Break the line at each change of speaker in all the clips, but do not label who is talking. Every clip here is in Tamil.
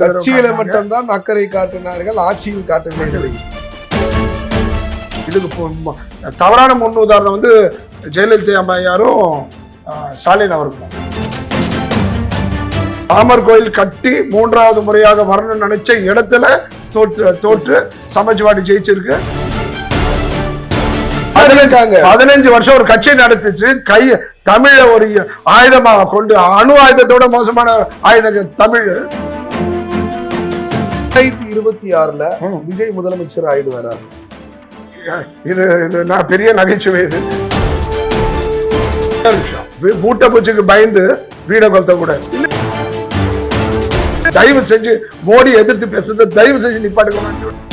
கட்சியில. மட்டும்தான் அக்கறை காட்டினார்கள் ஆட்சியில் காட்டவில்லை.
இதுக்கு தவறான முன் உதாரணம் வந்து ஜெயலலிதா அம்மையாரும் ஸ்டாலின் அவர்களும் ராமர் கோயில் கட்டி மூன்றாவது முறையாக வரணும்னு நினைச்ச இடத்துல தோற்று தோற்று சமாஜ்வாடி ஜெயிச்சிருக்கு. பதினஞ்சு வருஷம் ஒரு கட்சி நடத்திட்டு கை தமிழ ஒரு ஆயுதமாக கொண்டு அணு ஆயுதத்தோட மோசமான ஆயுதங்கள் தமிழ்.
ரெண்டாயிரத்தி இருபத்தி ஆறுல விஜய் முதலமைச்சர் ஆயிடுவாரா
இது இது நான் பெரிய நகைச்சுவை இது. மூட்டை பூச்சிக்கு பயந்து வீட கொளுத்த கூட. தயவு செஞ்சு மோடி எதிர்த்து பேசுறத தயவு செஞ்சு நிப்பாட்டுக்க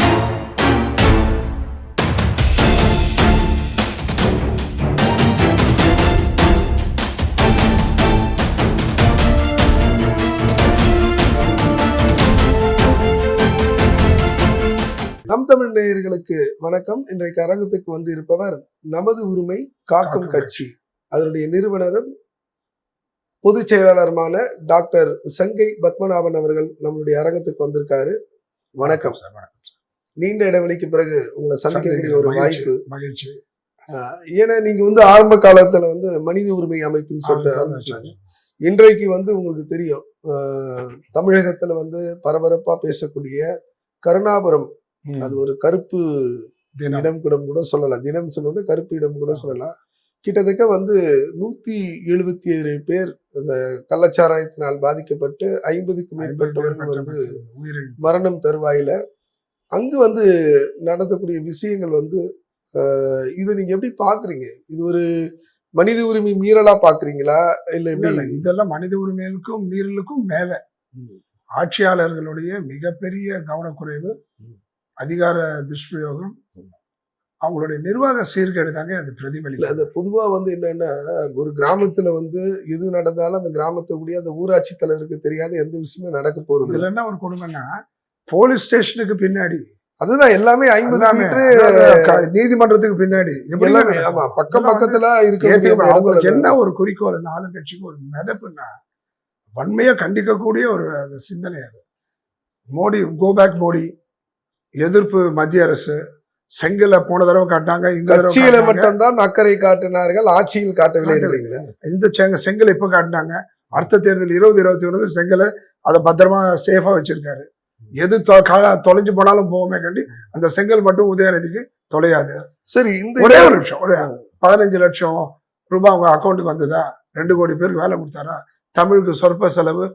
நேயர்களுக்கு வணக்கம். இன்றைக்கு அரங்கத்துக்கு வந்து இருப்பவர் நமது உரிமை காக்கும் கட்சி. அதனுடைய நிறுவனரும் பொதுச் செயலாளருமான டாக்டர் சங்கை பத்மநாபன் அவர்கள் நம்மளுடைய அரங்கத்துக்கு வந்திருக்காரு. வணக்கம். நீண்ட இடைவெளிக்கு பிறகு உங்களை சந்திக்கக்கூடிய ஒரு வாய்ப்பு.
மகிழ்ச்சி
ஏன்னா நீங்க வந்து ஆரம்ப காலத்துல வந்து மனித உரிமை அமைப்புன்னு சொல்லிட்டு ஆரம்பிச்சாங்க இன்றைக்கு வந்து உங்களுக்கு தெரியும். தமிழகத்துல வந்து பரபரப்பா பேசக்கூடிய கருணாபுரம். அது ஒரு கருப்பு. இடம் கூட கூட சொல்லலாம் தினம் சொன்னோட கருப்பு இடம் கூட சொல்லலாம் கிட்டத்தட்ட வந்து நூத்தி எழுபத்தி ஏழு பேர் அந்த கள்ளச்சாராயத்தினால் பாதிக்கப்பட்டு ஐம்பதுக்கும் மேற்பட்டவர்கள் வந்து. மரணம் தருவாயில அங்கு வந்து நடந்தக்கூடிய விஷயங்கள் வந்து இதை நீங்க எப்படி பாக்குறீங்க இது ஒரு மனித உரிமை மீறலா பாக்குறீங்களா இல்ல எப்படி
இதெல்லாம் மனித உரிமைகளுக்கும் மீறலுக்கும் மேல. ஆட்சியாளர்களுடைய மிகப்பெரிய கவனக்குறைவு. அதிகார துஷ்பிரயோகம் அவங்களுடைய நிர்வாக சீர்கேடு தாங்க அது பிரதிபலிக்கும்.
அது பொதுவா வந்து என்னன்னா ஒரு கிராமத்துல வந்து எது நடந்தாலும் அந்த கிராமத்துடைய அந்த ஊராட்சி தலைவருக்கு தெரியாத எந்த விஷயமும் நடக்க போறது.
இதுல என்ன ஒரு கொடுமைன்னா போலீஸ் ஸ்டேஷனுக்கு பின்னாடி.
அதுதான் எல்லாமே ஐம்பது மீட்டரு
க- நீதிமன்றத்துக்கு பின்னாடி.
எல்லாமே? ஆமா பக்கம் பக்கத்துல இருக்க
என்ன ஒரு குறிக்கோள் நாலு கட்சிக்கு ஒரு மிதப்புன்னா வன்மையா கண்டிக்கக்கூடிய ஒரு சிந்தனை அது. மோடி கோபேக் மோடி எதிர்ப்பு மத்திய அரசு செங்கல போன தடவை காட்டாங்க இந்த
கட்சியில. மட்டும்தான் அக்கறை காட்டினார்கள் ஆட்சியில் காட்டவில்லைன்றீங்களா
இந்த செங்க செங்கல் எப்ப காட்டினாங்க. அடுத்த தேர்தல் இருபது இருபத்தி ஒன்று செங்கலை அதை பத்திரமா சேஃபா வச்சிருக்காரு. எது தொலைஞ்சு போனாலும் போவோமே கண்டி அந்த செங்கல் மட்டும் உதயநிதிக்கு தொலையாது.
சரி இந்த
ஒரே ஒரு நிமிஷம் ஒரு பதினஞ்சு லட்சம் ரூபாய் அவங்க அக்கௌண்ட்டுக்கு வந்ததா? ரெண்டு கோடி பேருக்கு வேலை கொடுத்தாரா? தமிழுக்கு சொற்ப செலவு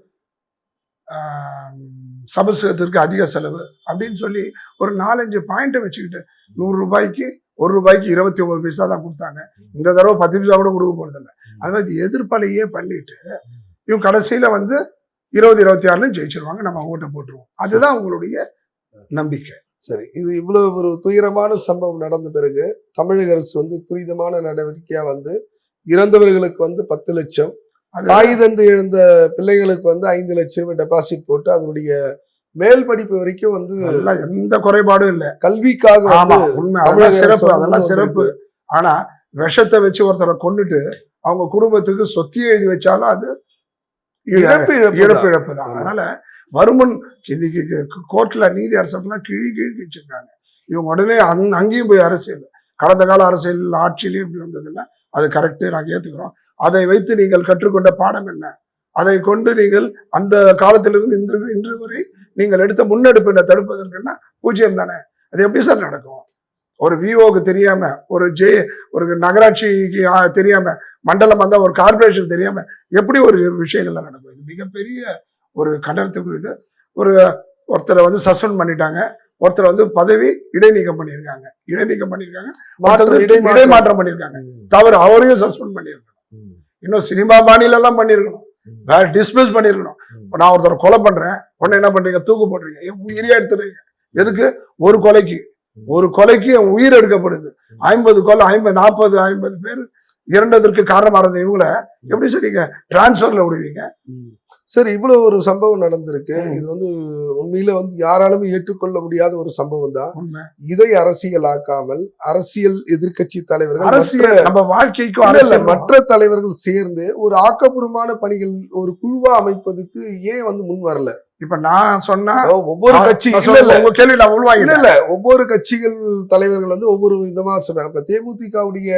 ஆம், சமஸ்கிருதத்திற்கு அதிக செலவு அப்படின்னு சொல்லி ஒரு நாலஞ்சு பாயிண்ட்டை வச்சுக்கிட்டு நூறு ரூபாய்க்கு ஒரு ரூபாய்க்கு இருபத்தி ஒன்பது பைசா தான் கொடுத்தாங்க. இந்த தடவை பத்து பைசா கூட கொடுக்க போறதில்ல. அது மாதிரி எதிர்ப்பலையே பண்ணிட்டு இவங்க கடைசியில் வந்து இருபது இருபத்தி ஆறுலையும் ஜெயிச்சிருவாங்க. நம்ம ஓட்டை போட்டுருவோம். அதுதான் அவங்களுடைய நம்பிக்கை.
சரி இது இவ்வளவு ஒரு துயரமான சம்பவம் நடந்த பிறகு தமிழக அரசு வந்து துரிதமான நடவடிக்கையாக வந்து இறந்தவர்களுக்கு வந்து பத்து லட்சம் தாய் தந்து எழுந்த பிள்ளைகளுக்கு வந்து ஐந்து லட்சம் ரூபாய் டெபாசிட் போட்டு அதனுடைய மேல் படிப்பு வரைக்கும் வந்து
எந்த குறைபாடும் இல்லை.
கல்விக்காக
உண்மை. சிறப்பு அதெல்லாம் சிறப்பு. ஆனா விஷத்தை வச்சு ஒருத்தரை கொண்டுட்டு அவங்க குடும்பத்துக்கு சொத்தி எழுதி வச்சாலும் அது
இழப்பு இழப்பு
இழப்பு
தான்.
அதனால வருமுன் இன்னைக்கு கோர்ட்ல நீதி அரசெல்லாம் கிழி கிழி வச்சிருக்காங்க இவங்க உடனே அங் அங்கேயும் போய் அரசியல் கடந்த கால அரசியல் ஆட்சியிலையும் இப்படி வந்ததுன்னா அது கரெக்டு நாங்கள் ஏத்துக்கிறோம். அதை வைத்து நீங்கள் கற்றுக்கொண்ட பாடம் என்ன? அதை கொண்டு நீங்கள் அந்த காலத்திலிருந்து இன்று இன்று வரை நீங்கள் எடுத்த முன்னெடுப்பினை தடுப்பதற்குன்னா பூஜ்ஜியம் தானே. அது எப்படி சார் நடக்கும்? ஒரு விஓக்கு தெரியாம ஒரு ஜே ஒரு நகராட்சிக்கு தெரியாம மண்டலம் வந்தா ஒரு கார்பரேஷன் தெரியாம எப்படி ஒரு விஷயங்கள்லாம் நடக்கும்? இது மிகப்பெரிய ஒரு கண்டனத்துக்குரியது ஒரு ஒருத்தரை வந்து சஸ்பெண்ட் பண்ணிட்டாங்க. ஒருத்தரை வந்து பதவி இடைநீக்கம் பண்ணியிருக்காங்க. இடைநீக்கம் பண்ணியிருக்காங்க.
இடைமாற்றம்.
பண்ணியிருக்காங்க. தவறு அவரையும் சஸ்பெண்ட் பண்ணியிருக்கணும்
ம்.
இன்னும் சினிமா பாணியில எல்லாம் பண்ணியிருக்கணும். வேற டிஸ்மிஸ் பண்ணியிருக்கணும். நான் ஒருத்தரை கொலை பண்றேன். உடனே என்ன பண்றீங்க? தூக்கு போடுறீங்க. உயிரியா எடுத்துறீங்க எதுக்கு? ஒரு கொலைக்கு. ஒரு கொலைக்கு என் உயிர் எடுக்கப்படுது. ஐம்பது கொலை ஐம்பது நாற்பது ஐம்பது பேர் இறந்ததற்கு காரணமா இருந்த இவங்கள எப்படி சார் நீங்க டிரான்ஸ்ஃபர்ல விடுவீங்க.
சரி இவ்வளவு ஒரு சம்பவம் நடந்திருக்கு. இது வந்து உண்மையில வந்து யாராலுமே ஏற்றுக்கொள்ள முடியாத ஒரு சம்பவம் தான். இதை அரசியலாக்காமல் அரசியல் எதிர்க்கட்சி தலைவர்கள் மற்ற
அரசியல்
இல்ல,
அரசியல்.
மற்ற தலைவர்கள் சேர்ந்து ஒரு ஆக்கப்பூர்வமான பணிகள் ஒரு குழுவா அமைப்பதுக்கு ஏன் வந்து முன் வரல?
இப்ப நான் சொன்னா
ஒவ்வொரு கட்சி இல்ல இல்ல.
உங்க கேள்வி நான்
இல்ல ஒவ்வொரு கட்சிகள் தலைவர்கள் வந்து ஒவ்வொரு விதமா சொல்றாங்க. இப்ப தேமுதிகவுடைய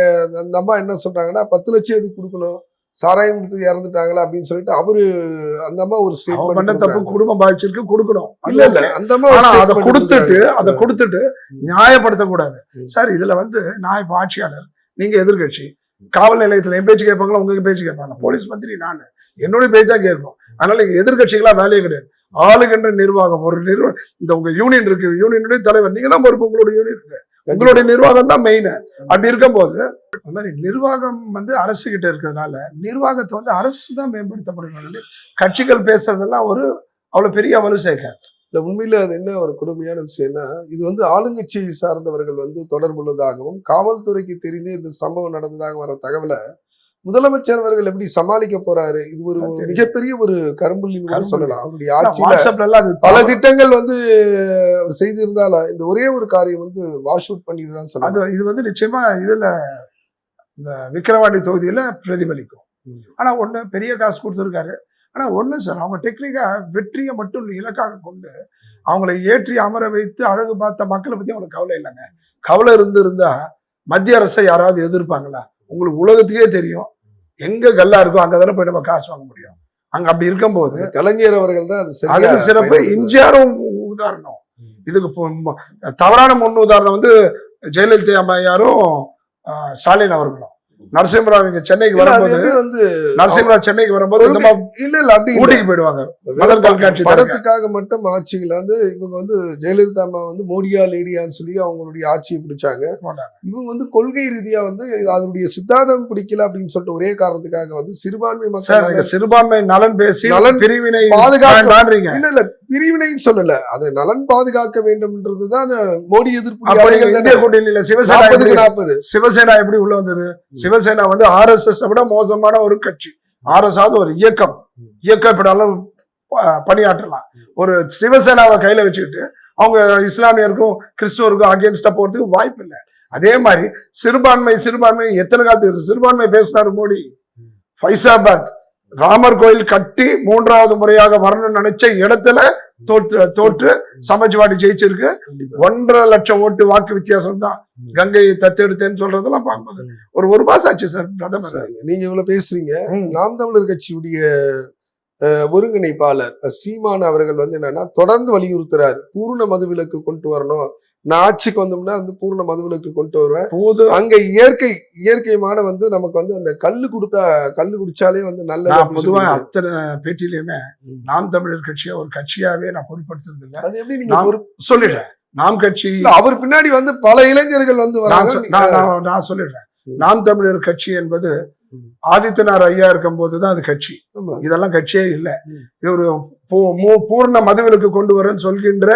அந்த அம்மா என்ன சொல்றாங்கன்னா பத்து லட்சம் எதுக்கு கொடுக்கணும்? சாராயம் இறந்துட்டாங்களா அப்படின்னு சொல்லிட்டு அவரு அந்த அம்மா ஒரு
அவன் பண்ண தப்பு
ஸ்டேட்மெண்ட்
குடும்பம் பாதிச்சிருக்கு கொடுக்கணும்.
இல்ல இல்ல அந்த
அதை கொடுத்துட்டு. அதை கொடுத்துட்டு. நியாயப்படுத்த கூடாது. சார் இதுல வந்து நான் இப்ப ஆட்சியாளர் நீங்க எதிர்க்கட்சி காவல் நிலையத்துல என் பேச்சு கேட்பாங்களா உங்க பேச்சு கேட்பாங்க போலீஸ் மந்திரி நான். என்னுடைய பேச்சு தான் கேட்கும். அதனால இங்க எதிர்கட்சிகளா வேலையே கிடையாது. ஆளுகின்ற நிர்வாகம் ஒரு நிர்வ இந்த உங்க யூனியன் இருக்கு யூனியனுடைய தலைவர் நீங்க தான் பொறுப்பு உங்களுடைய யூனியன் இருக்கு. உங்களுடைய நிர்வாகம் தான் மெயின் அப்படி இருக்கும்போது இந்த மாதிரி நிர்வாகம் வந்து அரசு கிட்ட இருக்கிறதுனால நிர்வாகத்தை வந்து அரசு தான் மேம்படுத்தப்படணும் கட்சிகள் பேசுறதெல்லாம் ஒரு அவ்வளவு பெரிய வலு சேர்க்காது.
இல்ல உண்மையில அது என்ன ஒரு கொடுமையான விஷயம்னா இது வந்து ஆளுங்கட்சியை சார்ந்தவர்கள் வந்து தொடர்புள்ளதாகவும் காவல்துறைக்கு தெரிந்து இந்த சம்பவம் நடந்ததாக வர தகவலை முதலமைச்சர் அவர்கள் எப்படி சமாளிக்க போறாரு? இது ஒரு. மிகப்பெரிய ஒரு கரும்புள்ளின்னு கூட. சொல்லலாம். அவருடைய ஆட்சியில பல திட்டங்கள் வந்து அவர் செய்திருந்தாலும் இந்த ஒரே ஒரு காரியம் வந்து வாஷ் அவுட் பண்ணிடுதான்
அது
சொல்லலாம்
இது வந்து நிச்சயமா இதுல இந்த விக்கிரவாண்டி தொகுதியில பிரதிபலிக்கும். ஆனா ஒண்ணு பெரிய காசு கொடுத்துருக்காரு. ஆனா ஒண்ணு சார் அவங்க டெக்னிக்கா வெற்றியை மட்டும் இலக்காக கொண்டு அவங்களை ஏற்றி அமர வைத்து அழகு பார்த்த மக்களை பத்தி அவங்களுக்கு கவலை இல்லைங்க. கவலை இருந்து இருந்தா மத்திய அரசை யாராவது எதிர்ப்பாங்களா? உங்களுக்கு உலகத்துக்கே தெரியும் எங்க கல்லா இருக்கோ அங்க தானே போய் நம்ம காசு வாங்க முடியும் அங்க அப்படி இருக்கும்போது
கலைஞர் அவர்கள் தான் அது
சிறப்பு. எம்ஜிஆரும் உதாரணம். இதுக்கு தவறான முன் உதாரணம் வந்து ஜெயலலிதா அம்மையாரும் ஸ்டாலின் அவர்களும் நரசிம்மராவ் இங்க சென்னைக்கு வரும்போது
வந்து
நரசிம்மராவ் சென்னைக்கு வரும்போது
இல்ல இல்ல அப்படி.
ஊட்டிக்கு போயிடுவாங்க. முதல் கண்காட்சி.
படத்துக்காக மட்டும் ஆட்சிகள் வந்து இவங்க வந்து ஜெயலலிதா அம்மா வந்து மோடியா லேடியான்னு சொல்லி அவங்களுடைய ஆட்சியை பிடிச்சாங்க. இவங்க வந்து கொள்கை ரீதியா வந்து அதனுடைய சித்தாந்தம் பிடிக்கல அப்படின்னு சொல்லிட்டு ஒரே காரணத்துக்காக வந்து சிறுபான்மை மக்கள்
சிறுபான்மை நலன் பேசி
நலன்
பிரிவினை
பாதுகாக்க- இல்ல இல்ல பிரிவினைன்னு சொல்லல. அது நலன் பாதுகாக்க வேண்டும்ன்றதுதான் மோடி எதிர்ப்பு தானே.
சிவசேனா
நாற்பதுக்கு நாற்பது.
சிவசேனா எப்படி உள்ள வந்தது? சிவசேனா வந்து ஆர்எஸ்எஸ் விட மோசமான ஒரு கட்சி. ஆர்எஸ் ஒரு இயக்கம். இயக்கம் இப்படியெல்லாம் ப- பணியாற்றலாம். ஒரு சிவசேனாவை கையில வச்சுக்கிட்டு அவங்க இஸ்லாமியருக்கும் கிறிஸ்துவருக்கும் அகேன்ஸ்டா போறதுக்கு வாய்ப்பு இல்லை. அதே மாதிரி சிறுபான்மை சிறுபான்மை எத்தனை காலத்துக்கு சிறுபான்மை பேசினாரு மோடி. ஃபைசாபாத் ராமர் கோயில் கட்டி மூன்றாவது முறையாக வரணும்னு நினைச்ச இடத்துல தோற்று தோற்று சமாஜ்வாடி ஜெயிச்சிருக்கு. ஒன்றரை லட்சம் ஓட்டு வாக்கு வித்தியாசம் தான் கங்கையை தத்தெடுத்தேன்னு சொல்றதெல்லாம் பார்க்கும்போது ஒரு ஒரு மாசம் ஆச்சு சார் பிரதமர்.
நீங்க இவ்வளவு பேசுறீங்க. நாம் தமிழர் கட்சியுடைய அஹ், ஒருங்கிணைப்பாளர் சீமான் அவர்கள் வந்து என்னன்னா தொடர்ந்து வலியுறுத்துறாரு. பூர்ண மதுவிலக்கு கொண்டு வரணும். நான் ஆட்சிக்கு வந்தோம்னா வந்து பூர்ண மதுவிலக்கு கொண்டு வருவேன் அங்க இயற்கை இயற்கைமான வந்து நமக்கு வந்து அந்த கல்லு கொடுத்தா கல்லு குடிச்சாலே வந்து சொல்லிட்டு.
அத்தனை பேட்டியிலுமே
ம்.
நாம் தமிழர் கட்சியை ஒரு கட்சியாவே நான் பொருட்படுத்துறது இல்லை
அது எப்படி நீங்க
சொல்லிடுறேன் நாம் கட்சி
அவர் பின்னாடி வந்து பல இளைஞர்கள் வந்து வராங்க
நான் சொல்லிடுறேன். நாம் தமிழர் கட்சி என்பது. ஆதித்தனார் ஐயா இருக்கும் போதுதான் அது கட்சி. இதெல்லாம் கட்சியே இல்லை. இவரு பூர்ண மதுவிலக்கு கொண்டு வரேன்னு சொல்கின்ற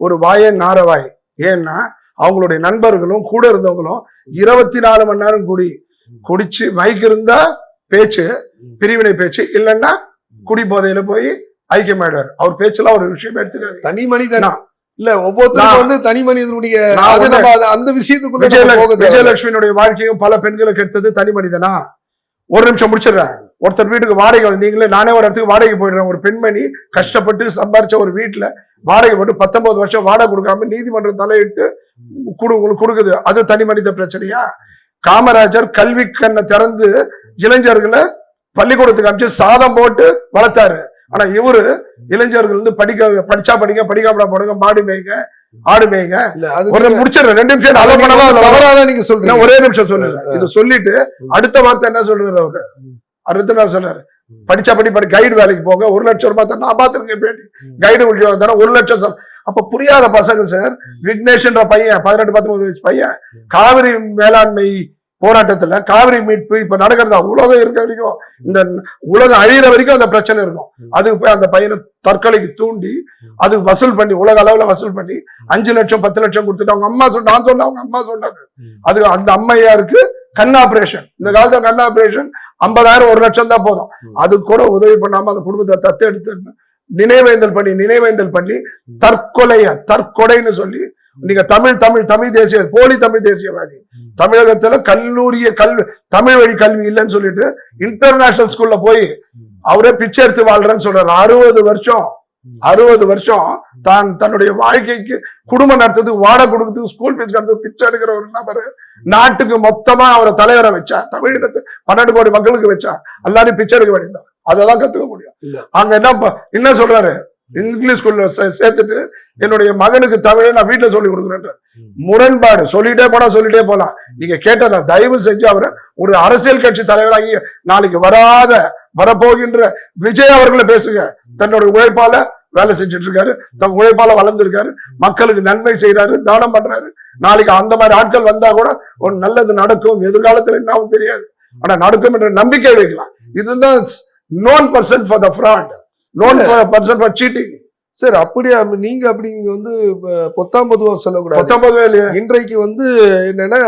ஒரு வாயன் நாரவாய் ஏன்னா அவங்களுடைய நண்பர்களும் கூட இருந்தவங்களும் இருபத்தி நாலு மணி நேரம் குடி குடிச்சு மைக் இருந்தா பேச்சு. பிரிவினை பேச்சு இல்லைன்னா குடி போதையில போய் ஐக்கியமாயிடுவார். அவர் பேச்செல்லாம் ஒரு விஷயம் எடுத்துக்காது
தனி மனிதன். இல்ல ஒவ்வொருத்தருக்கும்
நான்-
வந்து தனி மனிதனுடைய அந்த விஷயத்துக்குள்ள.
விஜயலட்சுமியினுடைய வாழ்க்கையும் பல பெண்களுக்கு எடுத்தது தனி மனிதனா? ஒரு நிமிஷம் முடிச்சிடுறேன். ஒருத்தர் வீட்டுக்கு வாடகை வந்து நீங்களே நானே ஒரு இடத்துக்கு வாடகை போயிடுறேன். ஒரு பெண்மணி கஷ்டப்பட்டு சம்பாரிச்ச ஒரு வீட்டுல வாடகை போட்டு பத்தொன்பது வருஷம் வாடகை கொடுக்காம நீதிமன்றம் தலையிட்டு குடு உங்களுக்கு கொடுக்குது. அது தனி மனித பிரச்சனையா? காமராஜர் கல்வி கண்ணை திறந்து இளைஞர்களை பள்ளிக்கூடத்துக்கு அனுப்பிச்சு சாதம் போட்டு வளர்த்தாரு. ஆனா இவரு இளைஞர்கள் வந்து படிக்க படிச்சா படிங்க படிக்காம போடுங்க மாடு மேய்ங்க ஆடு மேய்ங்க. ஒரு முடிச்சிடுறேன். ரெண்டு நிமிஷம்
நீங்க
பண்ணலாம்
சொல்றீங்க.
ஒரே நிமிஷம் சொல்லுங்க இது சொல்லிட்டு. அடுத்த வார்த்தை என்ன சொல்றாரு அவரு? சொன்னாரு
ம்.
படிச்சா படி படி கைடு வேலைக்கு போங்க ஒரு லட்சம் ரூபாய் தரேன். நான் பேட்டி
ம்.
கைடு உள்ள தரேன் ஒரு லட்சம் சார் அப்ப புரியாத பசங்க சார் விக்னேஷ்ன்ற பையன் பதினெட்டு பத்தொன்பது வயசு பையன். காவிரி மேலாண்மை போராட்டத்துல காவிரி மீட்பு இப்ப நடக்கிறதா உலகம் இருக்க வரைக்கும் இந்த உலகம் அழியிற வரைக்கும் அந்த பிரச்சனை இருக்கும். அதுக்கு போய் அந்த பையனை தற்கொலைக்கு தூண்டி. அது வசூல் பண்ணி உலக அளவுல வசூல் பண்ணி அஞ்சு லட்சம் பத்து லட்சம் கொடுத்துட்டு அவங்க அம்மா சொன்ன நான் சொன்ன அவங்க அம்மா சொன்னாங்க. அது அந்த அம்மையாருக்கு கண் ஆபரேஷன் இந்த காலத்துல கண் ஆபரேஷன் ஐம்பதாயிரம் ஒரு லட்சம் தான் போதும். அது கூட உதவி பண்ணாம அந்த குடும்பத்தை தத்தெடுத்து நினைவேந்தல் பண்ணி நினைவேந்தல் பண்ணி தற்கொலைய தற்கொலைன்னு சொல்லி நீங்க தமிழ் தமிழ் தமிழ் தேசிய போலி தமிழ் தேசியவாதி. தமிழகத்துல கல்லூரிய கல்வி தமிழ் வழி கல்வி இல்லைன்னு சொல்லிட்டு இன்டர்நேஷனல் ஸ்கூல்ல போய் அவரே பிச்சை எடுத்து வாழ்றேன்னு சொல்றாரு அறுபது வருஷம் அறுபது வருஷம் தான் தன்னுடைய வாழ்க்கைக்கு குடும்பம் நடத்துறதுக்கு வாடகை கொடுக்கறதுக்கு ஸ்கூல் ஃபீஸ் கட்டுறதுக்கு பிச்சை எடுக்கிற ஒரு நபர் நாட்டுக்கு மொத்தமா அவரை தலைவரை வச்சா தமிழினத்து பன்னெண்டு கோடி மக்களுக்கு வச்சா எல்லாரையும் பிச்சை எடுக்க வேண்டியதான் அதெல்லாம் கத்துக்க முடியும். அங்க என்ன என்ன சொல்றாரு? இங்கிலீஷ் ஸ்கூல்ல சேர்த்துட்டு என்னுடைய மகனுக்கு தமிழை நான் வீட்டுல சொல்லி கொடுக்குறேன் முரண்பாடு சொல்லிட்டே போனா சொல்லிட்டே போலாம். நீங்க கேட்டதா தயவு செஞ்சு அவரை ஒரு அரசியல் கட்சி தலைவராகி நாளைக்கு வராத வரப்போகின்ற விஜய் அவர்களை பேசுங்க. தன்னோட உழைப்பால வேலை செஞ்சுட்டு இருக்காரு தன் உழைப்பால வளர்ந்திருக்காரு. மக்களுக்கு நன்மை செய்யறாரு தானம் பண்றாரு. நாளைக்கு அந்த மாதிரி ஆட்கள் வந்தா கூட ஒரு நல்லது நடக்கும். எதிர்காலத்துல என்ன ஆகும் தெரியாது. ஆனா நடக்கும் என்ற நம்பிக்கை வைக்கலாம் இதுதான் none percent for the fraud none percent for cheating
sir அப்படியா? நீங்க அப்படி இங்க வந்து பொத்தாம் பொதுவா சொல்லக்கூடாது.
பத்தொன்பது இல்லையா?
இன்றைக்கு வந்து என்னன்னா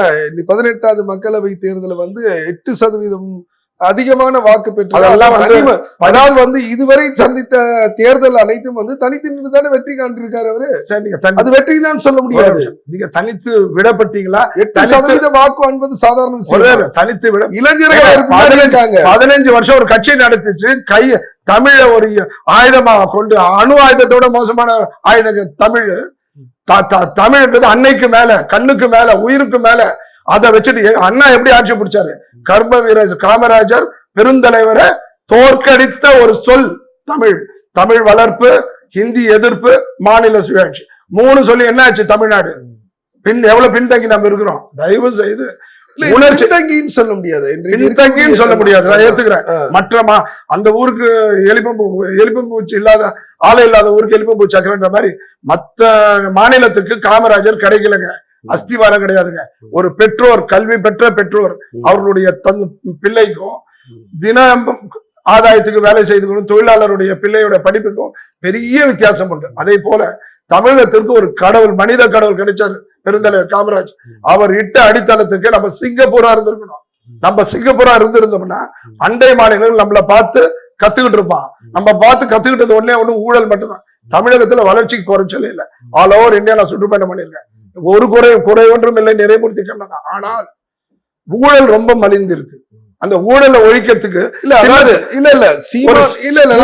பதினெட்டாவது மக்களவை தேர்தல் வந்து எட்டு சதவீதம் அதிகமான வாக்கு பெற்று
அதெல்லாம் வந்து-
தனிம- அதாவது வந்து இதுவரை சந்தித்த தேர்தல் அனைத்தும் வந்து தனித்து நின்று தானே வெற்றி காண்டிருக்காரு அவரு? அது வெற்றி தான் சொல்ல முடியாது.
நீங்க தனித்து விடப்பட்டீங்களா?
எட்டு சதவீத வாக்கு என்பது சாதாரண
தனித்து விட
இளைஞர்கள் இருக்காங்க.
பதினஞ்சு வருஷம் ஒரு கட்சி நடத்திட்டு கை தமிழ ஒரு ஆயுதமா கொண்டு அணு ஆயுதத்தோட மோசமான ஆயுதங்க தமிழ். த- த- தமிழ்ன்றது அன்னைக்கு மேல கண்ணுக்கு மேல உயிருக்கு மேல அதை வச்சுட்டு அண்ணா எப்படி ஆட்சி பிடிச்சாரு? கர்ம வீரர் காமராஜர் பெருந்தலைவரை தோற்கடித்த ஒரு சொல் தமிழ். தமிழ் வளர்ப்பு ஹிந்தி எதிர்ப்பு மாநில சுயாட்சி. மூணு சொல்லி என்ன ஆச்சு தமிழ்நாடு? பின் எவ்வளவு பின்தங்கி நம்ம இருக்கிறோம்? தயவு செய்து உணர்ச்சி-
பின்தங்கின்னு சொல்ல முடியாது.
பின்தங்கின்னு சொல்ல முடியாது. நான் ஏத்துக்கிறேன்.
ஆ.
மற்ற மா- அந்த ஊருக்கு எலிப்பம்பூ எலிப்பம்பூச்சி இல்லாத ஆளை இல்லாத ஊருக்கு எலிப்பம்பூ சக்கரன்ற மாதிரி மத்த மாநிலத்துக்கு காமராஜர் கிடைக்கலங்க. அஸ்திவாரம் கிடையாதுங்க. ஒரு பெற்றோர் கல்வி பெற்ற பெற்றோர் அவர்களுடைய தன் பிள்ளைக்கும் தினம் ஆதாயத்துக்கு வேலை செய்து தொழிலாளருடைய பிள்ளையோட படிப்புக்கும் பெரிய வித்தியாசம் உண்டு. அதே போல தமிழகத்திற்கு ஒரு கடவுள் மனித கடவுள் கிடைச்சாரு பெருந்தலைவர் காமராஜ். அவர் இட்ட அடித்தளத்துக்கு நம்ம சிங்கப்பூரா இருந்திருக்கணும். நம்ம சிங்கப்பூரா இருந்திருந்தோம்னா அண்டை மாநிலங்கள் நம்மள பார்த்து கத்துக்கிட்டு இருப்பான். நம்ம பார்த்து கத்துக்கிட்டது ஒண்ணே ஒண்ணு ஊழல் மட்டும்தான். தமிழகத்துல வளர்ச்சிக்கு குறைச்சலே இல்லை. ஆல் ஓவர் இந்தியா நான் சுற்றுப்பயணம் பண்ணியிருக்கேன். ஒரு குறை குறை ஒன்றும் இல்லை நிறைமூர்த்தி கண்டதான் ஆனால் ஊழல் ரொம்ப மலிந்திருக்கு. அந்த ஊழலை ஒழிக்கிறதுக்கு
இல்ல அதாவது இல்ல இல்ல சீமான் இல்ல இல்ல?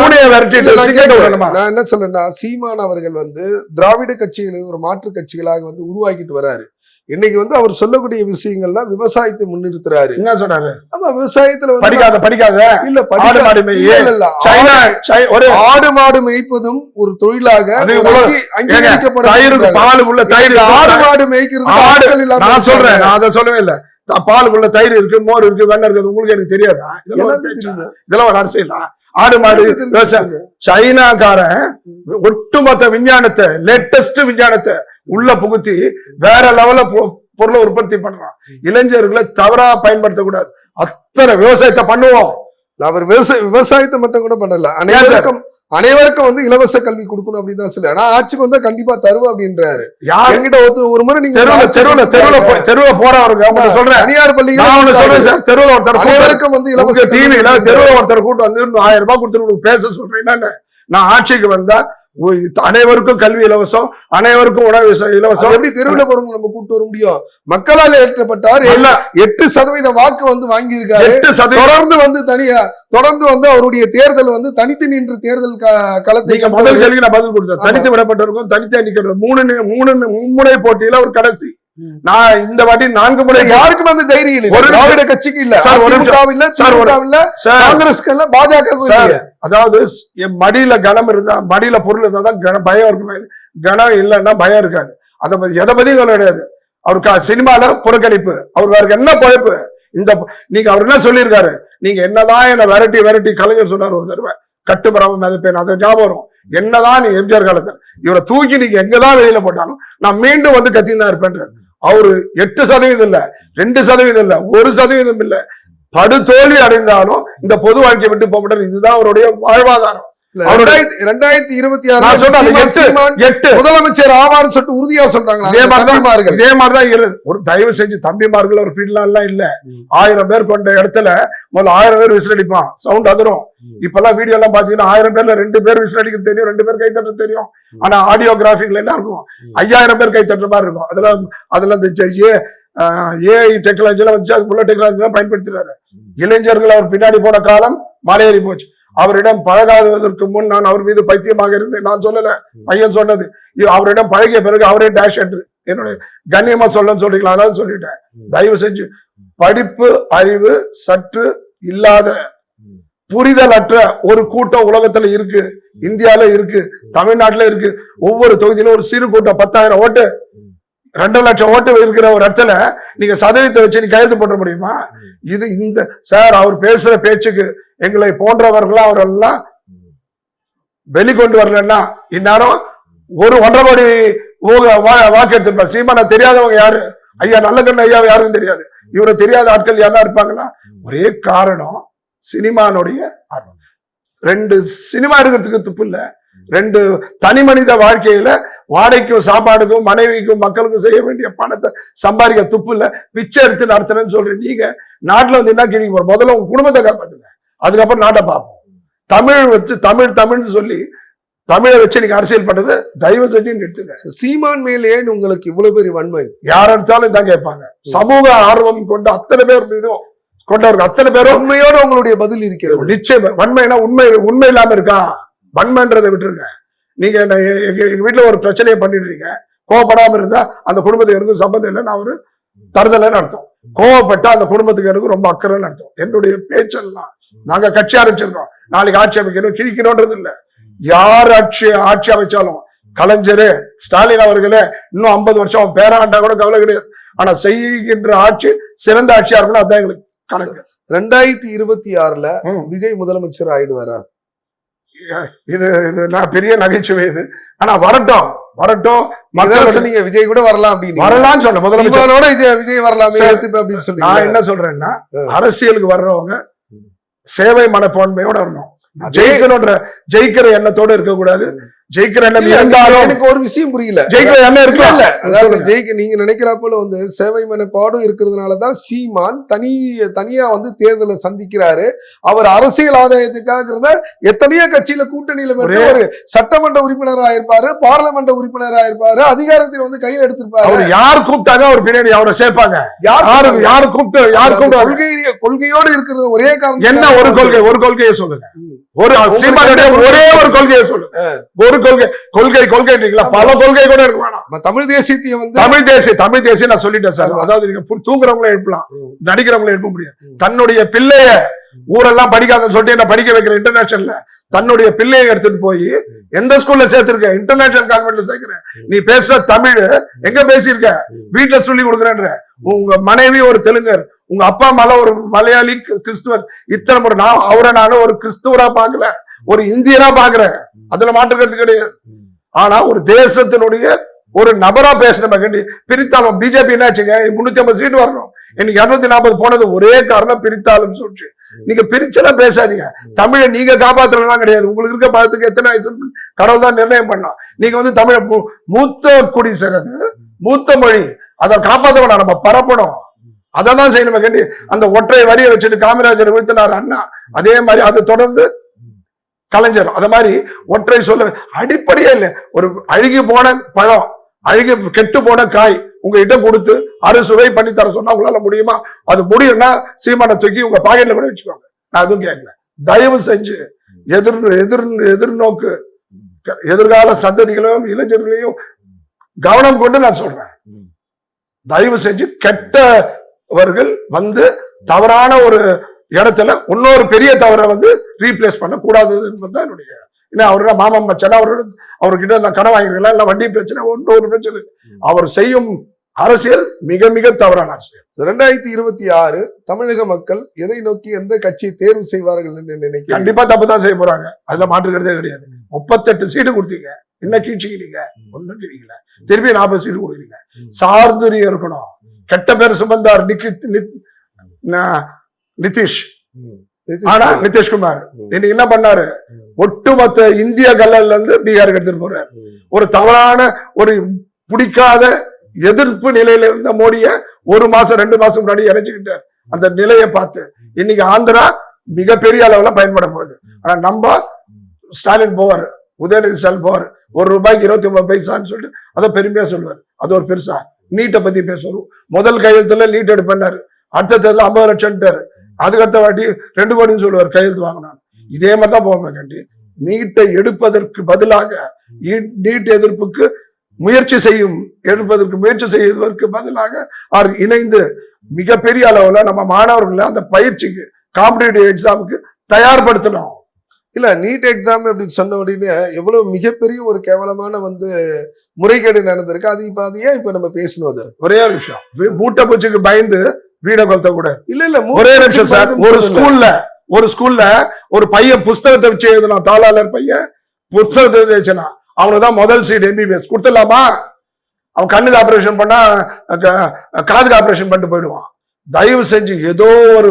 நான் என்ன சொல்றேன்னா சீமான் அவர்கள் வந்து திராவிட கட்சிகளை ஒரு மாற்று கட்சிகளாக வந்து உருவாக்கிட்டு வராரு. இன்னைக்கு வந்து அவர் சொல்லக்கூடிய விஷயங்கள்லாம் விவசாயத்தை முன்னிறுத்துறாரு
என்ன சொன்னாரு
ஆமா விவசாயத்துல
படிக்காத படிக்காத
இல்ல
ஆடு மாடு ஒரு
ஆடு மாடு மேய்ப்பதும் ஒரு தொழிலாக
அது
ஒரு
உலக-
அங்கீ- அங்கீகரிக்கப்பட
தயிருக்கு
வேண்டும்.
பால் உள்ள தயிர்
ஆடு. மாடு மேய்க்கிறது
ஆடு-
ஆட்கள் இல்லாம
நான் சொல்றேன். நான் அதை சொல்லவே இல்ல பாலுக்குள்ள தயிர் இருக்கு மோர் இருக்கு வெண்ணெய் இருக்கு அது உங்களுக்கு எனக்கு தெரியாதா இதெல்லாம். இதெல்லாம் ஒரு அரசியலா ஆடு மாடு. சைனாக்காரன் ஒட்டுமொத்த விஞ்ஞானத்தை லேட்டஸ்ட் விஞ்ஞானத்தை உள்ள புகுத்தி வேற லெவல்ல பொருளை உற்பத்தி பண்றான். இளைஞர்களை தவறா பயன்படுத்தக்கூடாது. அத்தனை விவசாயத்தை பண்ணுவோம்.
அவர் விவசாய விவசாயத்தை மட்டும் கூட பண்ணல. அனைவருக்கும் அனைவருக்கும் வந்து இலவச கல்வி கொடுக்கணும் அப்படின்னு தான் சொல்லி ஆனா ஆட்சிக்கு வந்தா கண்டிப்பா தருவோம் அப்படின்றாரு.
யார்?
என்கிட்ட ஒருத்தர் ஒரு முறை நீங்க
தெருவுல தெருவுல தெருவுல போறவருங்க அவங்க சொல்றேன்.
தனியார் பள்ளிகள்
சொல்றேன் சார். தெருவுல ஒருத்தர்
அனைவருக்கும் வந்து இலவச கொடுத்தாங்க.
தெருவுல ஒருத்தர் கூட்டு வந்து ஆயிரம் ரூபாய் கொடுத்துட்டு பேச சொல்றேன். நான் ஆட்சிக்கு வந்தா அனைவருக்கும் கல்வி இலவசம் அனைவருக்கும் உணவு இலவசம்.
எப்படி தெருவுல போறவங்க நம்ம கூட்டு வர முடியும்? மக்களால் ஏற்றப்பட்டார். எட்டு சதவீத வாக்கு வந்து வாங்கி இருக்காரு
எட்டு சதவீதம்
தொடர்ந்து வந்து தனியா தொடர்ந்து வந்து அவருடைய தேர்தல் வந்து தனித்து நின்று தேர்தல் களத்தை
முதல் கேள்விக்கு நான் பதில் கொடுத்தேன். தனித்து விடப்பட்டிருக்கும் தனித்து நிக்கிறது மூணு மூணு மும்முனை போட்டியில ஒரு கடைசி. நான் இந்த வாட்டி நான்கு முறை
யாருக்கும் வந்து தைரியம் இல்லை. திராவிட கட்சிக்கு இல்ல. இல்ல திமுக இல்ல காங்கிரஸ்க்கு இல்ல பாஜக
அதாவது என் மடியில கனம் இருந்தா மடியில பொருள் இருந்தா தான் பயம் இருக்கும். கனம் இல்லைன்னா பயம் இருக்காது. அதை பத்தி எதை பத்தியும் கவலை கிடையாது. அவருக்கு சினிமால புறக்கணிப்பு. அவர் வேற என்ன பழப்பு? இந்த நீங்க அவர் என்ன சொல்லியிருக்காரு? நீங்க என்னதான் என்ன வெரைட்டி வெரைட்டி கலைஞர் சொன்னார் ஒரு தடவை. கட்டுமரம மிதப்பேன் அது ஞாபகம் வரும். என்னதான் நீ எம்ஜிஆர் காலத்துல. இவரை தூக்கி நீங்க எங்கதான் வெளியில போட்டாலும் நான் மீண்டும் வந்து கத்தின்னு தான் இருப்பேன் அவரு எட்டு சதவீதம் இல்ல ரெண்டு சதவீதம் இல்ல ஒரு சதவீதம் இல்ல. படு தோல்வி அடைந்தாலும் இந்த பொது வாழ்க்கையை விட்டு போக மாட்டார். இதுதான் அவருடைய வாழ்வாதாரம்.
ரெண்டாயிரத்தி இருபத்தி ஆறு
எட்டு
முதலமைச்சர் ஆவார்னு சொல்லிட்டு உறுதியா சொல்றாங்களா?
இதே மாதிரிதான்
தம்பிமார்கள்.
இதே மாதிரிதான் இரு ஒரு தயவு செஞ்சு தம்பிமார்கள் ஒரு ஃபீல்ட்லாம் எல்லாம் இல்ல. ஆயிரம் பேர் கொண்ட இடத்துல முதல்ல ஆயிரம் பேர் விசில் அடிப்பான் சவுண்ட் அதிரும்.
ம்.
இப்பெல்லாம் வீடியோ எல்லாம் பாத்தீங்கன்னா ஆயிரம் பேர்ல ரெண்டு பேர் விசில் அடிக்க தெரியும் ரெண்டு பேர் கை தட்ட தெரியும். ஆனா ஆடியோ கிராபிக்ல என்ன இருக்கும். ஐயாயிரம் பேர் கை தட்டுற மாதிரி இருக்கும். அதுல அதுல இந்த ஏ ஏஐ டெக்னாலஜி எல்லாம் வச்சு அது டெக்னாலஜி எல்லாம் பயன்படுத்துறாரு. இளைஞர்கள் அவர் பின்னாடி போன காலம் மலையேறி போச்சு. அவரிடம் பழகாததற்கு முன் நான் அவர் மீது பைத்தியமாக இருந்தேன். நான் சொல்லல. பையன் சொன்னது அவரிடம் பழகிய பிறகு அவரே டேஷ் என்று. என்னுடைய கண்ணியமா சொல்லன்னு சொல்றீங்களா? அதாவது சொல்லிட்டேன். தயவு செஞ்சு படிப்பு அறிவு சற்று இல்லாத புரிதலற்ற ஒரு கூட்டம் உலகத்துல இருக்கு. இந்தியால இருக்கு. தமிழ்நாட்டுல இருக்கு. ஒவ்வொரு தொகுதியிலும் ஒரு சிறு கூட்டம் பத்தாயிரம் ஓட்டு. ரெண்டு லட்சம் ஓட்டு இருக்கிற ஒரு இடத்துல நீங்க சதவீதத்தை வச்சு நீ கையெழுத்து போட முடியுமா? இது இந்த சார் அவர் பேசுற பேச்சுக்கு எங்களை போன்றவர்களா அவரெல்லாம் வெளிக்கொண்டு வரலன்னா இந்நேரம் ஒரு ஒன்றரை கோடி வாக்கு எடுத்திருப்பார். சீமானா தெரியாதவங்க யாரு? ஐயா நல்ல கண்ணு ஐயா யாருக்கும் தெரியாது. இவரை தெரியாத ஆட்கள் யாரா இருப்பாங்களா? ஒரே காரணம் சினிமானுடைய. ரெண்டு சினிமா இருக்கிறதுக்கு துப்பு இல்ல. ரெண்டு தனி மனித வாழ்க்கையில வாடகைக்கும் சாப்பாடுக்கும் மனைவிக்கும் மக்களுக்கும் செய்ய வேண்டிய பணத்தை சம்பாதிக்க துப்பு இல்ல. பிச்சை எடுத்து நடத்துறேன்னு சொல்றேன் நீங்க நாட்டுல வந்து என்ன கேள்வி போற முதல்ல உங்க குடும்பத்தை காப்பாத்துங்க. அதுக்கப்புறம் நாட்டை பார்ப்போம். தமிழ் வச்சு தமிழ் தமிழ்னு சொல்லி தமிழை வச்சு நீங்க அரசியல் பண்றது தயவு செஞ்சு நிறுத்துங்க.
சீமான் மேல் ஏன் உங்களுக்கு இவ்வளவு பெரிய வன்மை?
யார் எடுத்தாலும் இதான் கேட்பாங்க. சமூக ஆர்வம் கொண்ட அத்தனை பேர் மீதும் கொண்டவர்கள் அத்தனை பேரும்
உண்மையோட உங்களுடைய பதில் இருக்கிறது.
நிச்சயம் வன்மைனா உண்மை உண்மை இல்லாம இருக்கா? வன்மைன்றதை விட்டுருங்க. நீங்க என்ன எங்க வீட்டுல ஒரு பிரச்சனையை பண்ணிடுறீங்க. கோவப்படாம இருந்தா அந்த குடும்பத்துக்கு எனக்கும் சம்பந்தம் இல்லை நான் ஒரு தருதலைன்னு அர்த்தம் கோவப்பட்டா அந்த குடும்பத்துக்கு எனக்கு ரொம்ப அக்கறைன்னு அர்த்தம் என்னுடைய பேச்செல்லாம் நாங்க கட்சி ஆரம்பிச்சிருக்கோம் நாளைக்கு ஆட்சி அமைக்கணும் கிழிக்கணும்ன்றது இல்ல. யார் ஆட்சி ஆட்சி அமைச்சாலும் கலைஞரு ஸ்டாலின் அவர்களே இன்னும் ஐம்பது வருஷம் அவன் பேராண்டா கூட கவலை கிடையாது. ஆனா செய்கின்ற ஆட்சி சிறந்த ஆட்சியா இருக்கணும் அதான் எங்களுக்கு கணக்கு.
ரெண்டாயிரத்தி இருபத்தி ஆறுல. விஜய் முதலமைச்சர் ஆயிடுவாரா?
இது இது நான் பெரிய நகைச்சுவை இது. ஆனா வரட்டும் வரட்டும்
சொன்னீங்க விஜய் கூட வரலாம் அப்படின்னு
வரலாம்னு சொன்ன
சீமானோட விஜய் விஜய் வரலாமே அப்படின்னு
நான்
சொன்னீங்க
என்ன சொல்றேன்னா. அரசியலுக்கு வர்றவங்க சேவை மனப்பான்மையோட வரணும். ஜெயிக்கணும்ன்ற ஜெயிக்கிற எண்ணத்தோட இருக்க கூடாது ஜெயிக்கிற இருந்தாலும்
எனக்கு ஒரு விஷயம் புரியல.
ஜெயிக்கிற எண்ணம்
இல்ல
இருக்கு?
இல்ல அதாவது ஜெயிக்க நீங்க நினைக்கிறாப்புல வந்து சேவை மனப்பாடும் இருக்கிறதுனாலதான் சீமான் தனி தனியா வந்து தேர்தலை சந்திக்கிறாரு. அவர் அரசியல் ஆதாயத்துக்காக எத்தனையோ கட்சியில கூட்டணியில பெற்று
ஒரே-
சட்டமன்ற உறுப்பினரா இருப்பாரு பார்லமெண்ட் உறுப்பினரா இருப்பாரு அதிகாரத்தில் வந்து கையில் எடுத்திருப்பாரு.
அவர் யார் கூப்பிட்டாங்க? அவர் பின்னாடி அவரை சேர்ப்பாங்க.
யார்
யாரு கூப்பிட்டு யார் கூப்பிட்டு
கொள்கை கொள்கையோடு இருக்கிறது ஒரே காரணம்
என்ன ஒரு கொள்கை? ஒரு கொள்கையை சொல்லுங்க. ஒரு சீமானுடைய ஒரே ஒரு கொள்கையை சொல்லுங்க. ஒரு கொள்கை கொள்கை கொள்கைன்றீங்களா? பல கொள்கை கூட இருக்க வேணாம்.
தமிழ் தேசியத்தை வந்து
தமிழ் தேசிய தமிழ் தேசிய நான் சொல்லிட்டேன் சார். அதாவது நீங்க தூங்குறவங்கள எழுப்பலாம். நடிக்கிறவங்கள எழுப்ப முடியாது. தன்னுடைய பிள்ளைய ஊரெல்லாம் படிக்காதன்னு சொல்லிட்டு என்ன படிக்க வைக்கிற இன்டர்நேஷனல்ல தன்னுடைய பிள்ளையை எடுத்துட்டு போய் எந்த ஸ்கூல்ல சேர்த்திருக்க? இன்டர்நேஷனல் கான்வென்ட்ல சேர்க்கிறேன். நீ பேசுற தமிழ் எங்க பேசியிருக்க. வீட்டுல சொல்லி கொடுக்குறேன்ற. உங்க மனைவி ஒரு தெலுங்கர் உங்க அப்பா அம்மால ஒரு மலையாளி கிறிஸ்துவர் இத்தனை முறை நான் அவரை நானும் ஒரு கிறிஸ்துவரா பார்க்கல. ஒரு இந்தியனா பாக்குறேன். அதுல மாற்றுக்கிறது கிடையாது. ஆனா ஒரு தேசத்தினுடைய ஒரு நபரா பேசின கண்டி பிரித்தாலும் பிஜேபி என்னாச்சுங்க முன்னூத்தி ஐம்பது சீட் வரணும். இன்னைக்கு இருநூத்தி நாற்பது போனது ஒரே காரணம் பிரித்தாலும் சூழ்ச்சி. நீங்க பிரிச்செல்லாம் பேசாதீங்க. தமிழை நீங்க காப்பாத்துறதுலாம் கிடையாது. உங்களுக்கு இருக்க பழத்துக்கு எத்தனை வயசு கடவுள் தான் நிர்ணயம் பண்ணோம் நீங்க வந்து தமிழை மூத்த குடி சிறது மூத்த மொழி அதை காப்பாற்ற வேணாம் நம்ம பரப்பணும். அதை தான் செய்யணும் கண்டி அந்த ஒற்றை வரியை வச்சுட்டு காமராஜர் வீழ்த்தினார் அண்ணா. அதே மாதிரி அதை தொடர்ந்து கலைஞர். அது மாதிரி ஒற்றை சொல்ல அடிப்படையே இல்லை. ஒரு அழுகி போன பழம் அழுகி கெட்டு போன காய் உங்ககிட்ட கொடுத்து அறுசுவை பண்ணி தர சொன்னா உங்களால முடியுமா? அது முடியும்னா சீமானை தூக்கி உங்க பாக்கெட்ல கூட வச்சுக்கோங்க. நான் எதுவும் கேட்கல. தயவு செஞ்சு எதிர் எதிர் எதிர்நோக்கு எதிர்கால சந்ததிகளையும் இளைஞர்களையும் கவனம் கொண்டு நான் சொல்றேன். தயவு செஞ்சு கெட்டவர்கள் வந்து தவறான ஒரு இடத்துல இன்னொரு பெரிய தவறை வந்து ரீப்ளேஸ் பண்ண கூடாது என்பதுதான் என்னுடைய ஏன்னா அவரோட மாமன் மச்சனா அவரோட அவர்கிட்ட நான் கடன் வாங்கிருக்கலாம் இல்ல வண்டி பிரச்சனை ஒன்றும் ஒரு பிரச்சனை. அவர் செய்யும் அரசியல் மிக மிக தவறான அரசியல்.
ரெண்டாயிரத்தி இருபத்தி ஆறு தமிழக மக்கள் எதை நோக்கி எந்த கட்சியை தேர்வு செய்வார்கள் என்று நினைக்கிறேன்
கண்டிப்பா தப்பு தான் செய்ய போறாங்க. அதுல மாற்றுக்கிறதே கிடையாது. முப்பத்தெட்டு சீட்டு கொடுத்தீங்க. என்ன கீழ்ச்சிக்கிறீங்க ஒண்ணும் கிடைக்கல திருப்பி நாற்பது சீட்டு கொடுக்குறீங்க. சார்துரி இருக்கணும். கெட்ட பேர் சுமந்தார் நிக்கித் நித்- ந- நிதிஷ். ஆனா நிதிஷ்குமார் இன்னைக்கு என்ன பண்ணாரு? ஒட்டுமொத்த இந்திய கல்லல்ல இருந்து பீகாருக்கு எடுத்துட்டு போறாரு. ஒரு தவறான ஒரு பிடிக்காத எதிர்ப்பு நிலையில இருந்த மோடிய ஒரு மாசம் ரெண்டு மாசம் முன்னாடி இணைச்சுக்கிட்டார். அந்த நிலையை பார்த்து இன்னைக்கு ஆந்திரா மிகப்பெரிய அளவுல பயன்பட போகுது. ஆனா நம்ம ஸ்டாலின் போவார் உதயநிதி ஸ்டாலின் போவார். ஒரு ரூபாய்க்கு இருபத்தி ஒன்பது பைசான்னு சொல்லிட்டு அதை பெருமையா சொல்லுவார் அது ஒரு பெருசா. நீட்டை பத்தி பேசுவோம். முதல் கையெழுத்துல நீட் எடுப்பேன்னாரு அடுத்த தேர்தல் ஐம்பது லட்சம்ட்டாரு. அதுக்கடுத்த வாட்டி ரெண்டு கோடின்னு சொல்லுவார் கையெழுத்து வாங்கினான் இதே மாதிரி தான் போவேன் கண்டி நீட்டை எடுப்பதற்கு பதிலாக நீட் எதிர்ப்புக்கு முயற்சி செய்யும் எடுப்பதற்கு முயற்சி செய்வதற்கு பதிலாக இணைந்து மிகப்பெரிய அளவுல நம்ம மாணவர்களை அந்த பயிற்சிக்கு காம்படிட்டிவ் எக்ஸாமுக்கு தயார்படுத்தணும்.
இல்ல நீட் எக்ஸாம் அப்படின்னு சொன்ன உடனே எவ்வளவு மிகப்பெரிய ஒரு கேவலமான வந்து முறைகேடு நடந்திருக்கு. அது இப்ப அது ஏன் இப்ப நம்ம பேசணும் அது?
ஒரே ஒரு விஷயம். மூட்டை பூச்சிக்கு பயந்து வீட கொளுத்த கூட.
இல்ல இல்ல
ஒரே நிமிஷம் சார் ஒரு. ஸ்கூல்ல ஒரு ஸ்கூல்ல ஒரு பையன் புஸ்தகத்தை வச்சு எழுதினான் தாளாளர் பையன் புஸ்தகத்தை வச்சு வச்சுனா அவனுக்கு தான் முதல் சீட் எம்பிபிஎஸ் கொடுத்துடலாமா? அவன் கண்ணுக்கு ஆபரேஷன் பண்ணா காதுக்கு ஆபரேஷன் பண்ணிட்டு போயிடுவான். தயவு செஞ்சு ஏதோ ஒரு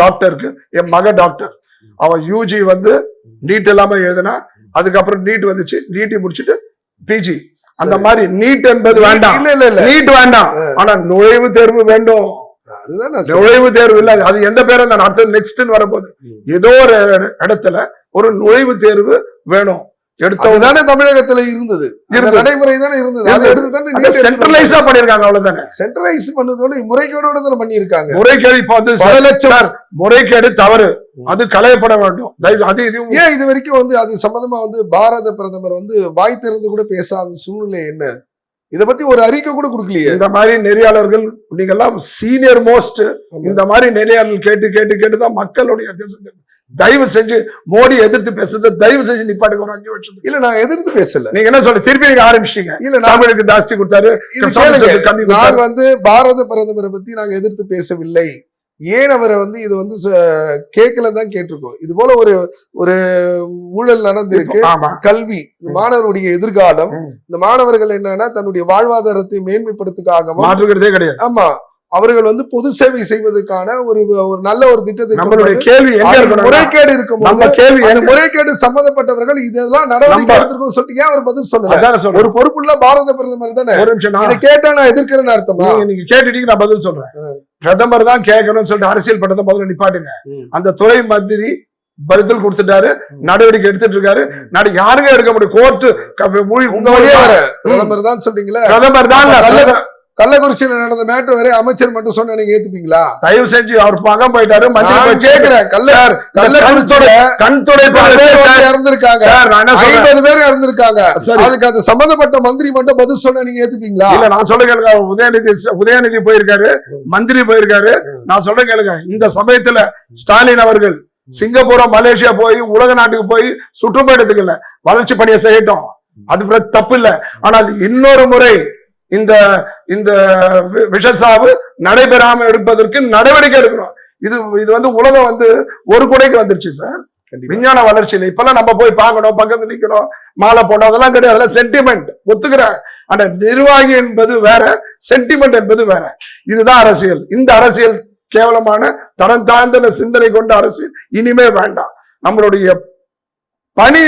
டாக்டருக்கு என் மக டாக்டர் அவன் யூஜி வந்து நீட் இல்லாம எழுதினா அதுக்கப்புறம் நீட் வந்துச்சு நீட்டி முடிச்சிட்டு பிஜி அந்த. மாதிரி நீட் என்பது வேண்டாம். நீட் வேண்டாம். ஆனா நுழைவு தேர்வு வேண்டும்.
அதுதான் நான்.
நுழைவு தேர்வு இல்ல அது எந்த பேரும் தான் அடுத்தது நெக்ஸ்ட் வரப்போகுது. ஏதோ ஒரு இடத்துல ஒரு நுழைவு தேர்வு வேணும். எடுத்த
அதுதானே தமிழகத்துல இருந்தது. நடைமுறை தானே இருந்தது. அதை. எடுத்து தானே
சென்ட்ரலைஸா பண்ணிருக்காங்க அவ்வளவுதானே?
சென்ட்ரலைஸ் பண்ணதோட முறைகேடோட தானே பண்ணியிருக்காங்க.
முறைகேடு இப்ப வந்து
பல லட்சம்.
முறைகேடு தவறு. அது களையப்பட வேண்டும். அது இதுவும்
ஏன் இது வரைக்கும் வந்து அது சம்பந்தமா வந்து பாரத பிரதமர் வந்து வாய் திறந்து கூட பேசாத சூழ்நிலை என்ன? இத பத்தி ஒரு அறிக்கை கூட கொடுக்கலையே.
இந்த மாதிரி நெறியாளர்கள் நீங்க எல்லாம் சீனியர் மோஸ்ட் இந்த மாதிரி நெறியாளர்கள் கேட்டு கேட்டு கேட்டு தான் மக்களுடைய தயவு செஞ்சு மோடி எதிர்த்து பேசுறது தயவு செஞ்சு நிப்பாட்டுக்கு ஒரு அஞ்சு வருஷத்துக்கு.
இல்ல நான் எதிர்த்து பேசல.
நீங்க என்ன சொல்ல திருப்பி நீங்க ஆரம்பிச்சிட்டீங்க.
இல்ல
தமிழுக்கு ஜாஸ்தி கொடுத்தாரு.
நாங்க வந்து பாரத பிரதமரை பத்தி நாங்க எதிர்த்து பேசவில்லை. ஏன் அவரை வந்து இது வந்து கேட்கல தான் கேட்டிருக்கோம். இது போல ஒரு ஒரு ஊழல் நடந்திருக்கு. கல்வி மாணவருடைய எதிர்காலம். இந்த மாணவர்கள் என்னன்னா தன்னுடைய வாழ்வாதாரத்தை மேன்மைப்படுத்துக்காகவும்
மாற்றுக்கிறதே கிடையாது.
ஆமா. அவர்கள் வந்து பொது சேவை செய்வதற்கான ஒரு ஒரு நல்ல ஒரு திட்டத்தை
கேள்வி
முறைகேடு இருக்கும்போது
நம்ம கேள்வி
அந்த முறைகேடு சம்பந்தப்பட்டவர்கள் இதெல்லாம் நடவடிக்கை எடுத்திருக்கோம் சொல்லிட்டு ஏன் அவர் பதில் சொல்லல. ஒரு பொறுப்புள்ள பாரத பிரதமர் தானே? இதை கேட்டா நான் எதிர்க்கிறேன்னு அர்த்தமா?
நீங்க கேட்டுட்டீங்க நான் பதில் சொல்றேன். பிரதமர் தான் கேட்கணும்னு சொல்லிட்டு அரசியல் பட்டத்தை முதல்ல நிப்பாட்டுங்க. அந்த துறை மந்திரி பதில் கொடுத்துட்டாரு. நடவடிக்கை எடுத்துட்டு இருக்காரு. நாடு யாருங்க எடுக்க முடியும். கோர்ட்டு
உங்க வழியே வர. பிரதமர் தான் சொல்றீங்களா?
பிரதமர் தான்
கள்ளக்குறிச்சியில நடந்த மேட்டர் வரை அமைச்சர் மட்டும் சொன்னா நீங்க ஏத்துப்பீங்களா?
தயவு செஞ்சு அவர் மகன் போயிட்டாரு.
கேக்குறேன். கள்ள
சார், இந்த கண்
இறந்திருக்காங்க.
சொல்றேன்?
ஐம்பது பேர் இறந்திருக்காங்க. அதுக்கு அது சம்பந்தப்பட்ட மந்திரி மட்டும் பதில் சொன்னா நீங்க ஏத்துப்பீங்களா?
இல்ல நான் சொல்ல கேளுங்க. உதயநிதி உதயநிதி போயிருக்காரு. மந்திரி போயிருக்காரு. நான் சொல்ல கேளுங்க. இந்த சமயத்துல ஸ்டாலின் அவர்கள் சிங்கப்பூரா மலேசியா போய் உலக நாட்டுக்கு போய் சுற்றுப்பயணத்துக்கு இல்ல வளர்ச்சி பணியை செய்யட்டும். அது தப்பு இல்ல. ஆனால் இன்னொரு முறை இந்த இந்த விஷசாவு நடைபெறாம எடுப்பதற்கு நடவடிக்கை எடுக்கணும். இது இது வந்து உலகம் வந்து ஒரு குடைக்கு வந்துருச்சு சார். விஞ்ஞான வளர்ச்சியில இப்பெல்லாம் நம்ம போய் பார்க்கணும் பக்கத்துல நிக்கணும் மாலை போடணும் அதெல்லாம் கிடையாது. அதெல்லாம் சென்டிமெண்ட் ஒத்துக்கிறேன். ஆனா நிர்வாகி என்பது வேற சென்டிமெண்ட் என்பது வேற. இதுதான் அரசியல். இந்த அரசியல் கேவலமான தரம் தாழ்ந்த சிந்தனை கொண்ட அரசியல். இனிமே வேண்டாம். நம்மளுடைய பணி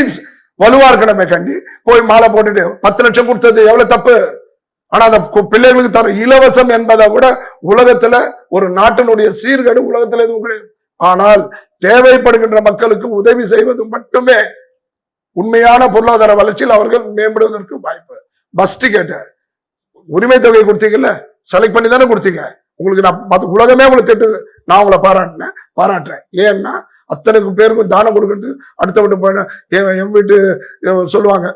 வலுவா இருக்கணுமே கண்டி. போய் மாலை போட்டுட்டு பத்து லட்சம் கொடுத்தது எவ்வளவு தப்பு? ஆனா அந்த கு- பிள்ளைகளுக்கு தர இலவசம் என்பதை விட உலகத்துல ஒரு நாட்டினுடைய சீர்கேடு உலகத்துல எதுவும் கிடையாது. ஆனால் தேவைப்படுகின்ற மக்களுக்கு உதவி செய்வது மட்டுமே உண்மையான பொருளாதார வளர்ச்சியில் அவர்கள் மேம்படுவதற்கு வாய்ப்பு. பஸ் டிக்கெட்டு உரிமை தொகை கொடுத்தீங்கல்ல? செலக்ட் பண்ணி தானே கொடுத்தீங்க? உங்களுக்கு நான் உலகமே உங்களை திட்டுது. நான் உங்களை பாராட்டினேன் பாராட்டுறேன். ஏன்னா அத்தனைக்கு பேருக்கும் தானம் கொடுக்கறதுக்கு அடுத்த வீட்டு போயிடும் என் வீட்டு சொல்லுவாங்க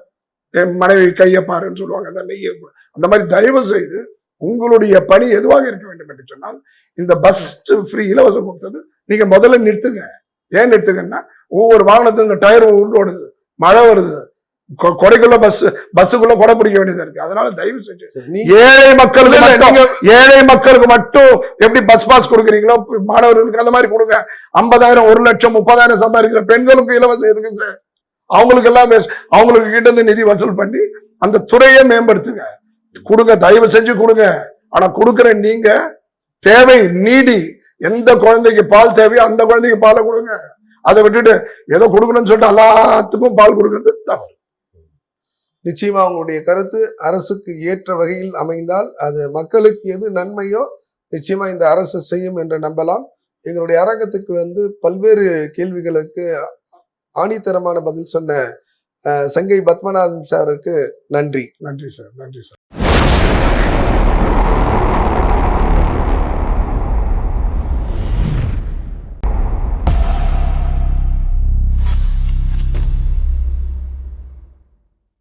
என் மனைவி கையை பாருன்னு சொல்லுவாங்க அந்த நெய்யை அந்த மாதிரி தயவு செய்து உங்களுடைய பணி எதுவாக இருக்க வேண்டும் என்று சொன்னால் இந்த பஸ் ஃப்ரீ இலவசம் கொடுத்தது நீங்க முதல்ல நிறுத்துங்க. ஏன் நிறுத்துங்கன்னா ஒவ்வொரு வாகனத்துக்கு இந்த டயர் உருண்டோடுது மழை வருது கொடைக்குள்ள பஸ் பஸ்ஸுக்குள்ள கொடை பிடிக்க வேண்டியதா இருக்கு. அதனால தயவு செஞ்சு ஏழை மக்களுக்கு மட்டும் ஏழை மக்களுக்கு மட்டும் எப்படி பஸ் பாஸ் கொடுக்குறீங்களோ மாணவர்களுக்கு அந்த மாதிரி கொடுங்க. ஐம்பதாயிரம் ஒரு லட்சம் முப்பதாயிரம் சம்பாதிக்கிற பெண்களுக்கு இலவசம் எதுக்கு சார்? அவங்களுக்கு எல்லாம் அவங்களுக்கு கிட்ட இருந்து நிதி வசூல் பண்ணி அந்த துறையை மேம்படுத்துங்க. கொடுங்க தயவு செஞ்சு கொடுங்க. ஆனா கொடுக்குற நீங்க தேவை நீடி. எந்த குழந்தைக்கு பால் தேவையோ அந்த குழந்தைக்கு பாலை கொடுங்க. அதை விட்டுட்டு ஏதோ கொடுக்கணும்னு சொல்லிட்டு எல்லாத்துக்கும் பால் கொடுக்கறது தப்பு
நிச்சயமா உங்களுடைய கருத்து அரசுக்கு ஏற்ற வகையில் அமைந்தால் அது மக்களுக்கு எது நன்மையோ நிச்சயமா இந்த அரசு செய்யும் என்று நம்பலாம். எங்களுடைய அரங்கத்துக்கு வந்து பல்வேறு கேள்விகளுக்கு ஆணித்தரமான பதில் சொன்ன சங்கை பத்மநாதன் சாருக்கு நன்றி.
நன்றி சார் நன்றி சார்.